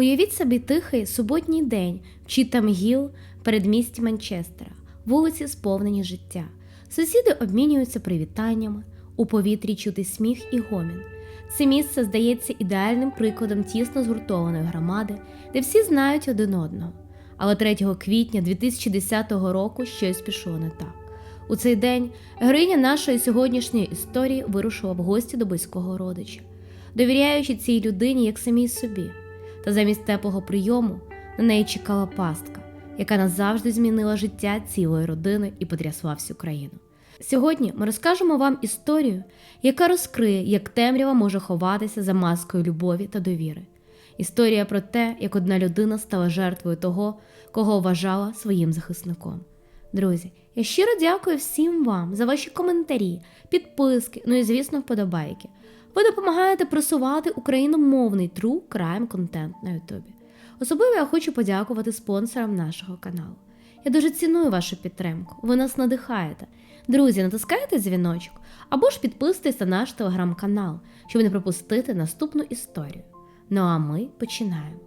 Уявіть собі тихий суботній день в Чітам Гіл, передмісті Манчестера, вулиці сповнені життя. Сусіди обмінюються привітаннями, у повітрі чути сміх і гомін. Це місце здається ідеальним прикладом тісно згуртованої громади, де всі знають один одного. Але 3 квітня 2010 року щось пішло не так. У цей день героїня нашої сьогоднішньої історії вирушила в гості до близького родича, довіряючи цій людині як самій собі. Та замість теплого прийому на неї чекала пастка, яка назавжди змінила життя цілої родини і потрясла всю країну. Сьогодні ми розкажемо вам історію, яка розкриє, як темрява може ховатися за маскою любові та довіри. Історія про те, як одна людина стала жертвою того, кого вважала своїм захисником. Друзі, я щиро дякую всім вам за ваші коментарі, підписки, ну і, звісно, вподобайки. Ви допомагаєте просувати україномовний true crime контент на Ютубі. Особливо я хочу подякувати спонсорам нашого каналу. Я дуже ціную вашу підтримку, ви нас надихаєте. Друзі, натискайте дзвіночок або ж підписуйтесь на наш телеграм-канал, щоб не пропустити наступну історію. Ну а ми починаємо.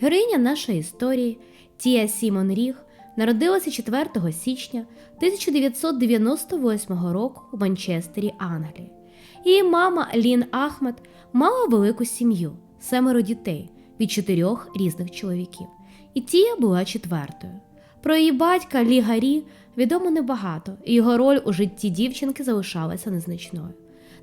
Героїня нашої історії Тія Сімон Ріг народилася 4 січня 1998 року у Манчестері, Англії. Її мама Лін Ахмед мала велику сім'ю, семеро дітей від чотирьох різних чоловіків, і Тія була четвертою. Про її батька Лі Гарі відомо небагато, і його роль у житті дівчинки залишалася незначною.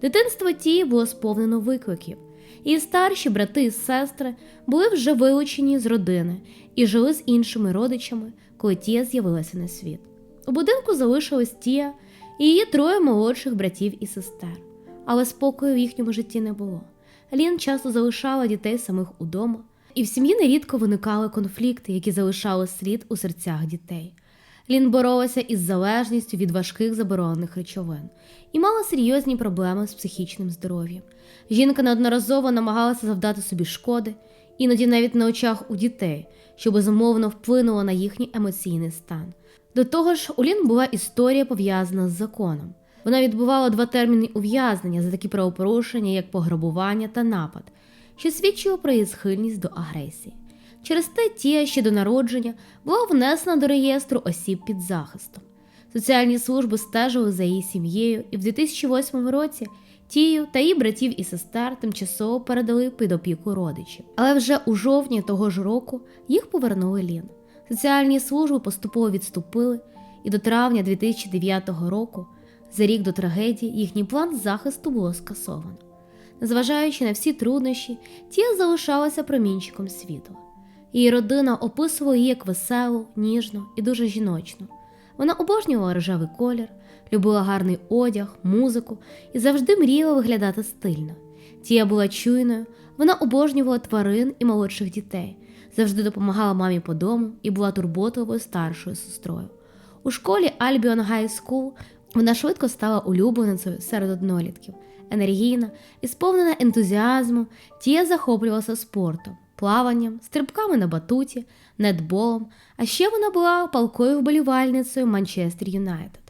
Дитинство Тії було сповнено викликів. Її старші брати і сестри були вже вилучені з родини і жили з іншими родичами, коли Тія з'явилася на світ. У будинку залишилась Тія і її троє молодших братів і сестер, але спокою в їхньому житті не було. Лін часто залишала дітей самих удома, і в сім'ї нерідко виникали конфлікти, які залишали слід у серцях дітей. Лін боролася із залежністю від важких заборонених речовин і мала серйозні проблеми з психічним здоров'ям. Жінка неодноразово намагалася завдати собі шкоди, іноді навіть на очах у дітей, що безумовно вплинуло на їхній емоційний стан. До того ж, у Лін була історія пов'язана з законом. Вона відбувала два терміни ув'язнення за такі правопорушення, як пограбування та напад, що свідчило про її схильність до агресії. Через те Тія ще до народження була внесена до реєстру осіб під захистом. Соціальні служби стежили за її сім'єю, і в 2008 році Тію та її братів і сестер тимчасово передали під опіку родичів. Але вже у жовтні того ж року їх повернули Лін. Соціальні служби поступово відступили, і до травня 2009 року, за рік до трагедії, їхній план захисту було скасовано. Незважаючи на всі труднощі, Тія залишалася промінчиком світла. Її родина описувала її як веселу, ніжну і дуже жіночну. Вона обожнювала рожевий колір, любила гарний одяг, музику і завжди мріяла виглядати стильно. Тія була чуйною, вона обожнювала тварин і молодших дітей, завжди допомагала мамі по дому і була турботливою старшою сестрою. У школі Albion High School вона швидко стала улюбленицею серед однолітків. Енергійна і сповнена ентузіазму, Тія захоплювалася спортом плаванням, стрибками на батуті, нетболом, а ще вона була палкою вболівальницею Манчестер Юнайтед.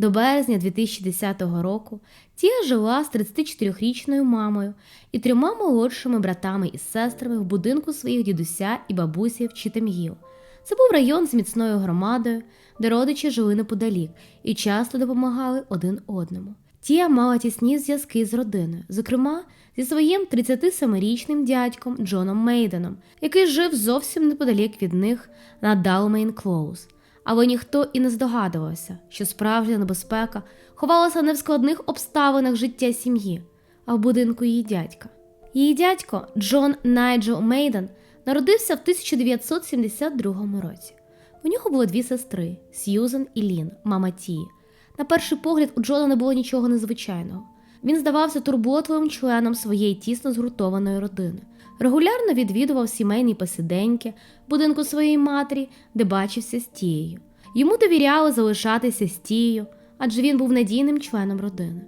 До березня 2010 року Тія жила з 34-річною мамою і трьома молодшими братами і сестрами в будинку своїх дідуся і бабусі в Читамгіл. Це був район з міцною громадою, де родичі жили неподалік і часто допомагали один одному. Тія мала тісні зв'язки з родиною, зокрема зі своїм 37-річним дядьком Джоном Мейденом, який жив зовсім неподалік від них на Далмейн Клоуз. Але ніхто і не здогадувався, що справжня небезпека ховалася не в складних обставинах життя сім'ї, а в будинку її дядька. Її дядько Джон Найджел Мейден народився в 1972 році. У нього було дві сестри Сьюзен і Лін, мама Тії. На перший погляд, у Джона не було нічого незвичайного. Він здавався турботливим членом своєї тісно згуртованої родини. Регулярно відвідував сімейні посиденьки будинку своєї матері, де бачився з тією. Йому довіряли залишатися з тією, адже він був надійним членом родини.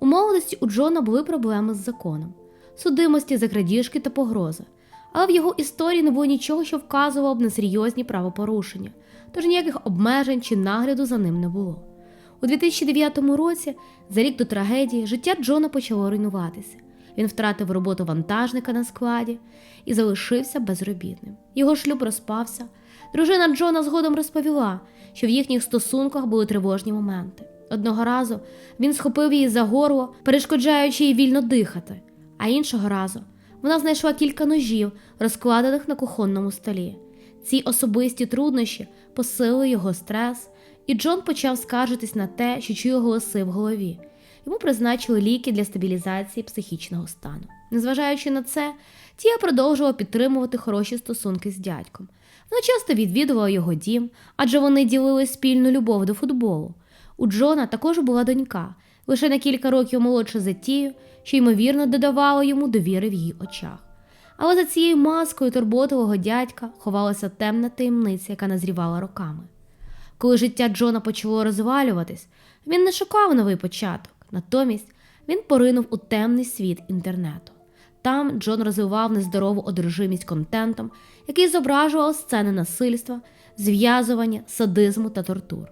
У молодості у Джона були проблеми з законом, судимості за крадіжки та погрози, але в його історії не було нічого, що вказувало б на серйозні правопорушення, тож ніяких обмежень чи нагляду за ним не було. У 2009 році, за рік до трагедії, життя Джона почало руйнуватися. Він втратив роботу вантажника на складі і залишився безробітним. Його шлюб розпався. Дружина Джона згодом розповіла, що в їхніх стосунках були тривожні моменти. Одного разу він схопив її за горло, перешкоджаючи їй вільно дихати, а іншого разу вона знайшла кілька ножів, розкладених на кухонному столі. Ці особисті труднощі посилили його стрес, і Джон почав скаржитись на те, що чує голоси в голові. Йому призначили ліки для стабілізації психічного стану. Незважаючи на це, Тія продовжувала підтримувати хороші стосунки з дядьком. Вона часто відвідувала його дім, адже вони ділили спільну любов до футболу. У Джона також була донька, лише на кілька років молодша за тію, що ймовірно додавало йому довіри в її очах. Але за цією маскою турботового дядька ховалася темна таємниця, яка назрівала роками. Коли життя Джона почало розвалюватись, він не шукав новий початок, натомість він поринув у темний світ інтернету. Там Джон розвивав нездорову одержимість контентом, який зображував сцени насильства, зв'язування, садизму та тортур.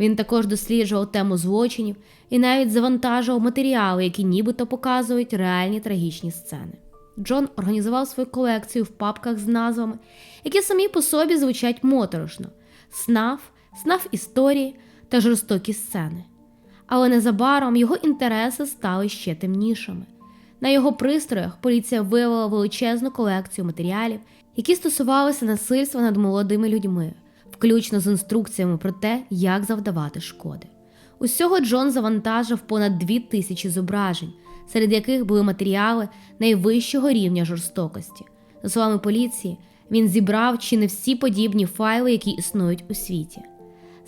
Він також досліджував тему злочинів і навіть завантажував матеріали, які нібито показують реальні трагічні сцени. Джон організував свою колекцію в папках з назвами, які самі по собі звучать моторошно: снаф, снаф історії та жорстокі сцени. Але незабаром його інтереси стали ще темнішими. На його пристроях поліція виявила величезну колекцію матеріалів, які стосувалися насильства над молодими людьми, включно з інструкціями про те, як завдавати шкоди. Усього Джон завантажив понад дві тисячі зображень, серед яких були матеріали найвищого рівня жорстокості. За словами поліції, він зібрав чи не всі подібні файли, які існують у світі.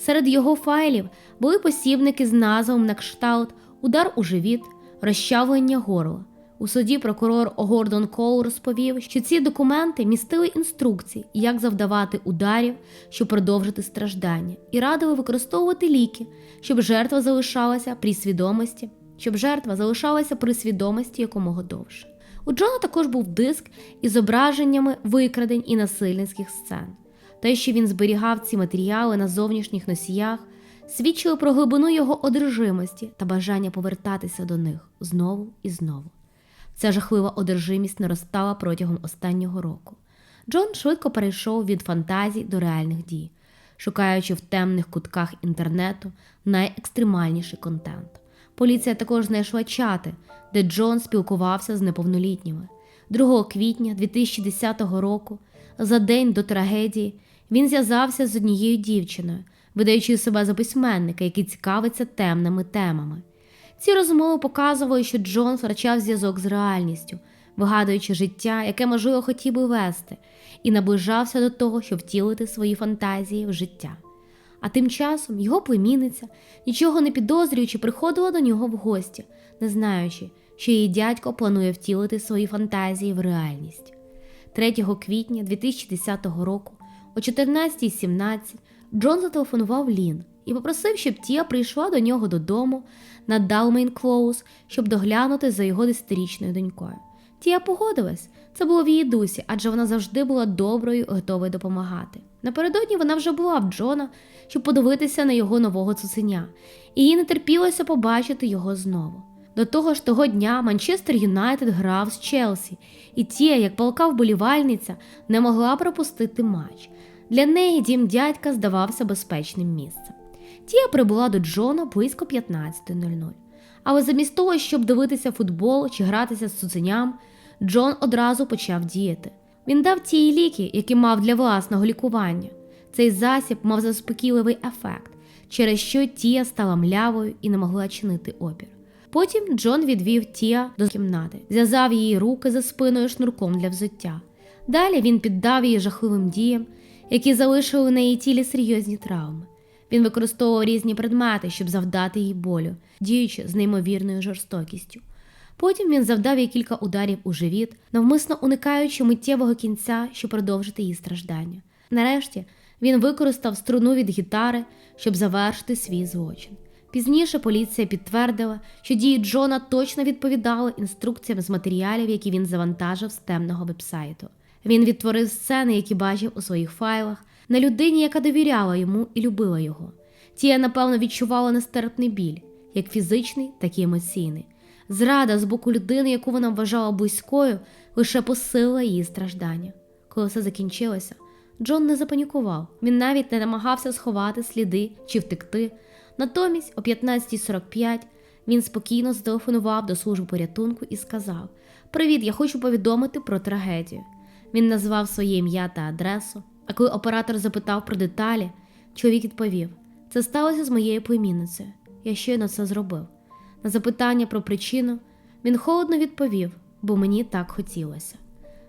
Серед його файлів були посібники з назвами на кшталт Удар у живіт, розчавлення горла. У суді прокурор Гордон Коул розповів, що ці документи містили інструкції, як завдавати ударів, щоб продовжити страждання, і радили використовувати ліки, щоб жертва залишалася при свідомості, щоб жертва залишалася при свідомості якомога довше. У Джона також був диск із зображеннями викрадень і насильницьких сцен. Те, що він зберігав ці матеріали на зовнішніх носіях, свідчило про глибину його одержимості та бажання повертатися до них знову і знову. Ця жахлива одержимість наростала протягом останнього року. Джон швидко перейшов від фантазій до реальних дій, шукаючи в темних кутках інтернету найекстремальніший контент. Поліція також знайшла чати, де Джон спілкувався з неповнолітніми. 2 квітня 2010 року, за день до трагедії, він зв'язався з однією дівчиною, видаючи себе за письменника, який цікавиться темними темами. Ці розмови показували, що Джон втрачав зв'язок з реальністю, вигадуючи життя, яке, можливо, хотів би вести, і наближався до того, щоб втілити свої фантазії в життя. А тим часом його племінниця, нічого не підозрюючи, приходила до нього в гості, не знаючи, що її дядько планує втілити свої фантазії в реальність. 3 квітня 2010 року о 14.17 Джон зателефонував Лін і попросив, щоб Тія прийшла до нього додому на Далмейн Клоуз, щоб доглянути за його десятирічною донькою. Тія погодилась, це було в її дусі, адже вона завжди була доброю готовою допомагати. Напередодні вона вже була в Джона, щоб подивитися на його нового цуценя, і їй не терпілося побачити його знову. До того ж, того дня Манчестер Юнайтед грав з Челсі, і Тія, як палка вболівальниця, не могла пропустити матч. Для неї дім дядька здавався безпечним місцем. Тія прибула до Джона близько 15.00. Але замість того, щоб дивитися футбол чи гратися з цуценям, Джон одразу почав діяти. Він дав тії ліки, які мав для власного лікування. Цей засіб мав заспокійливий ефект, через що Тія стала млявою і не могла чинити опір. Потім Джон відвів Тія до кімнати, зв'язав її руки за спиною шнурком для взуття. Далі він піддав її жахливим діям, які залишили на її тілі серйозні травми. Він використовував різні предмети, щоб завдати їй болю, діючи з неймовірною жорстокістю. Потім він завдав їй кілька ударів у живіт, навмисно уникаючи миттєвого кінця, щоб продовжити її страждання. Нарешті він використав струну від гітари, щоб завершити свій злочин. Пізніше поліція підтвердила, що дії Джона точно відповідали інструкціям з матеріалів, які він завантажив з темного вебсайту. Він відтворив сцени, які бачив у своїх файлах, на людині, яка довіряла йому і любила його. Тія, напевно, відчувала нестерпний біль, як фізичний, так і емоційний. Зрада з боку людини, яку вона вважала близькою, лише посилила її страждання. Коли все закінчилося, Джон не запанікував, він навіть не намагався сховати сліди чи втекти. Натомість, о 15.45 він спокійно зателефонував до служби порятунку і сказав: Привіт, я хочу повідомити про трагедію. Він назвав своє ім'я та адресу. А коли оператор запитав про деталі, чоловік відповів: Це сталося з моєю племінницею. Я щойно це зробив. На запитання про причину він холодно відповів, бо мені так хотілося.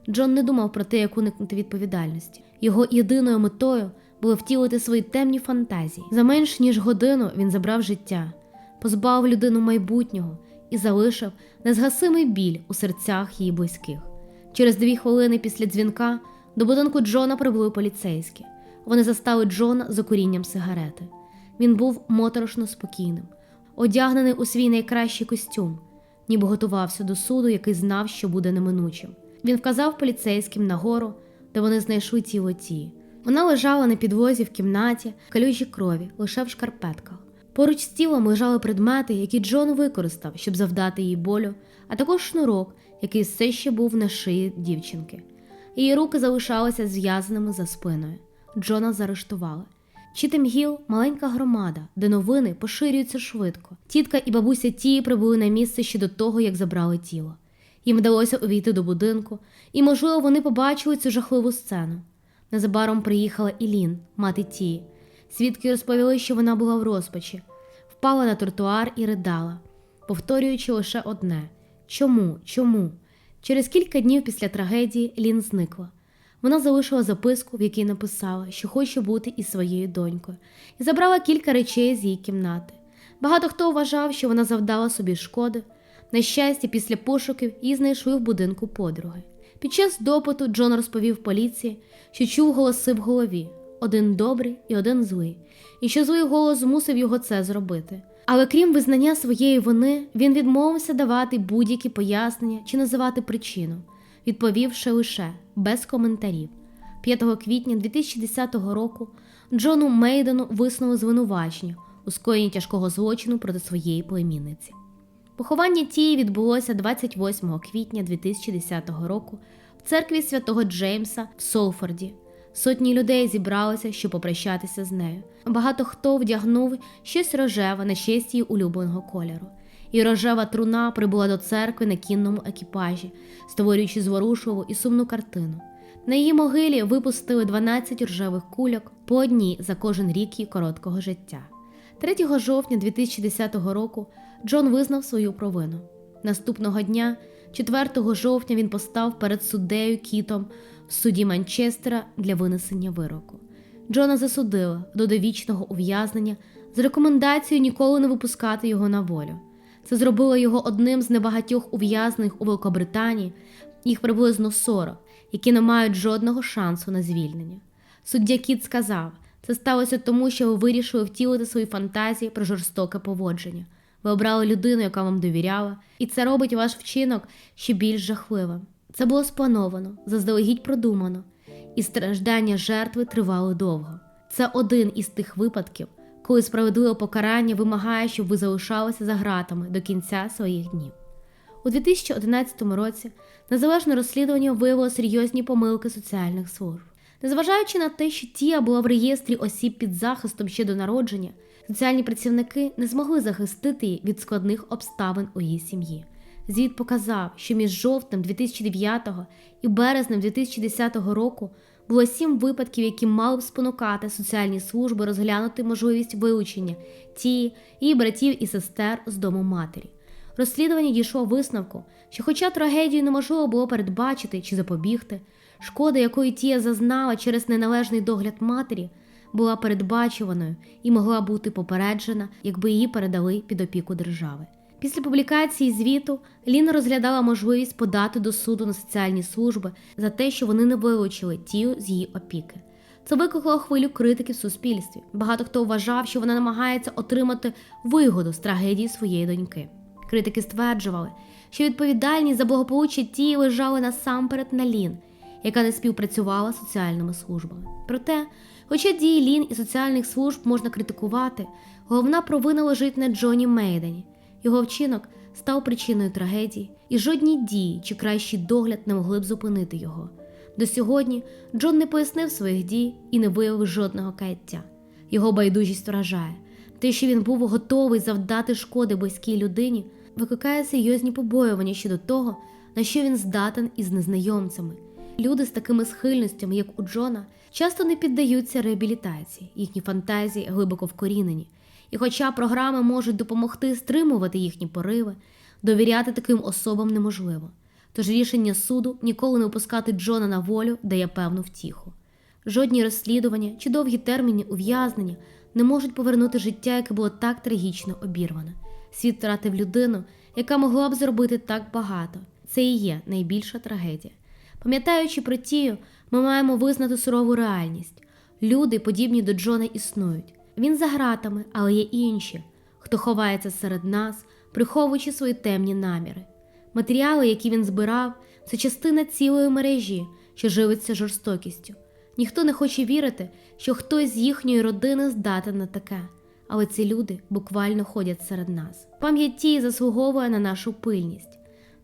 Джон не думав про те, як уникнути відповідальності. Його єдиною метою було втілити свої темні фантазії. За менш ніж годину він забрав життя, позбавив людину майбутнього і залишив незгасимий біль у серцях її близьких. Через дві хвилини після дзвінка до будинку Джона прибули поліцейські. Вони застали Джона за курінням сигарети. Він був моторошно спокійним, одягнений у свій найкращий костюм, ніби готувався до суду, який знав, що буде неминучим. Він вказав поліцейським на гору, де вони знайшли тіло тії. Вона лежала на підлозі в кімнаті, в калюжі крові, лише в шкарпетках. Поруч з тілом лежали предмети, які Джон використав, щоб завдати їй болю, а також шнурок, який все ще був на шиї дівчинки. Її руки залишалися зв'язаними за спиною. Джона заарештували. Чітемгіл маленька громада, де новини поширюються швидко. Тітка і бабуся Тії прибули на місце ще до того, як забрали тіло. Їм вдалося увійти до будинку, і, можливо, вони побачили цю жахливу сцену. Незабаром приїхала Ілін, мати Тії. Свідки розповіли, що вона була в розпачі, впала на тротуар і ридала, повторюючи лише одне: чому, чому? Через кілька днів після трагедії Лін зникла. Вона залишила записку, в якій написала, що хоче бути із своєю донькою, і забрала кілька речей з її кімнати. Багато хто вважав, що вона завдала собі шкоди. На щастя, після пошуків її знайшли в будинку подруги. Під час допиту Джон розповів поліції, що чув голоси в голові один добрий і один злий, і що злий голос змусив його це зробити. Але крім визнання своєї вини, він відмовився давати будь-які пояснення чи називати причину, відповівши лише без коментарів. 5 квітня 2010 року Джону Мейдену висунули звинувачення у скоєнні тяжкого злочину проти своєї племінниці. Поховання тії відбулося 28 квітня 2010 року в церкві святого Джеймса в Солфорді. Сотні людей зібралися, щоб попрощатися з нею. Багато хто вдягнув щось рожеве на честь її улюбленого кольору. І рожева труна прибула до церкви на кінному екіпажі, створюючи зворушливу і сумну картину. На її могилі випустили 12 рожевих кульок по одній за кожен рік її короткого життя. 3 жовтня 2010 року Джон визнав свою провину. Наступного дня, 4 жовтня, він постав перед суддею Кітом в суді Манчестера для винесення вироку. Джона засудили до довічного ув'язнення з рекомендацією ніколи не випускати його на волю. Це зробило його одним з небагатьох ув'язнених у Великобританії, їх приблизно 40, які не мають жодного шансу на звільнення. Суддя Кіт сказав, це сталося тому, що ви вирішили втілити свої фантазії про жорстоке поводження. Ви обрали людину, яка вам довіряла, і це робить ваш вчинок ще більш жахливим. Це було сплановано, заздалегідь продумано, і страждання жертви тривали довго. Це один із тих випадків, коли справедливе покарання вимагає, щоб ви залишалися за ґратами до кінця своїх днів. У 2011 році незалежне розслідування виявило серйозні помилки соціальних служб. Незважаючи на те, що Тія була в реєстрі осіб під захистом ще до народження, соціальні працівники не змогли захистити її від складних обставин у її сім'ї. Звіт показав, що між жовтнем 2009 і березнем 2010 року було сім випадків, які мали б спонукати соціальні служби розглянути можливість вилучення тії, її братів і сестер з дому матері. Розслідування дійшло висновку, що, хоча трагедію неможливо було передбачити чи запобігти, шкода, якої Тія зазнала через неналежний догляд матері, була передбачуваною і могла бути попереджена, якби її передали під опіку держави. Після публікації звіту Ліна розглядала можливість подати до суду на соціальні служби за те, що вони не вилучили тію з її опіки. Це викликало хвилю критики в суспільстві. Багато хто вважав, що вона намагається отримати вигоду з трагедії своєї доньки. Критики стверджували, що відповідальність за благополуччя тії лежали насамперед на Лін, яка не співпрацювала з соціальними службами. Проте, хоча дії Лін і соціальних служб можна критикувати, головна провина лежить на Джоні Мейдені. Його вчинок став причиною трагедії, і жодні дії чи кращий догляд не могли б зупинити його. До сьогодні Джон не пояснив своїх дій і не виявив жодного каяття. Його байдужість вражає. Те, що він був готовий завдати шкоди близькій людині, викликає серйозні побоювання щодо того, на що він здатен із незнайомцями. Люди з такими схильностями, як у Джона, часто не піддаються реабілітації, їхні фантазії глибоко вкорінені. І хоча програми можуть допомогти стримувати їхні пориви, довіряти таким особам неможливо. Тож рішення суду ніколи не випускати Джона на волю дає певну втіху. Жодні розслідування чи довгі терміни ув'язнення не можуть повернути життя, яке було так трагічно обірване. Світ втратив людину, яка могла б зробити так багато. Це і є найбільша трагедія. Пам'ятаючи про тію, ми маємо визнати сурову реальність. Люди, подібні до Джона, існують. Він за гратами, але є інші, хто ховається серед нас, приховуючи свої темні наміри. Матеріали, які він збирав, це частина цілої мережі, що живиться жорстокістю. Ніхто не хоче вірити, що хтось з їхньої родини здатен на таке, але ці люди буквально ходять серед нас. Пам'ять тії заслуговує на нашу пильність.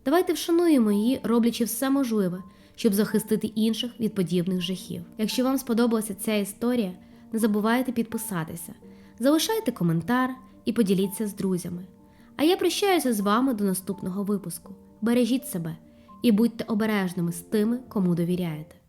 Давайте вшануємо її, роблячи все можливе, щоб захистити інших від подібних жахів. Якщо вам сподобалася ця історія, не забувайте підписатися, залишайте коментар і поділіться з друзями. А я прощаюся з вами до наступного випуску. Бережіть себе і будьте обережними з тими, кому довіряєте.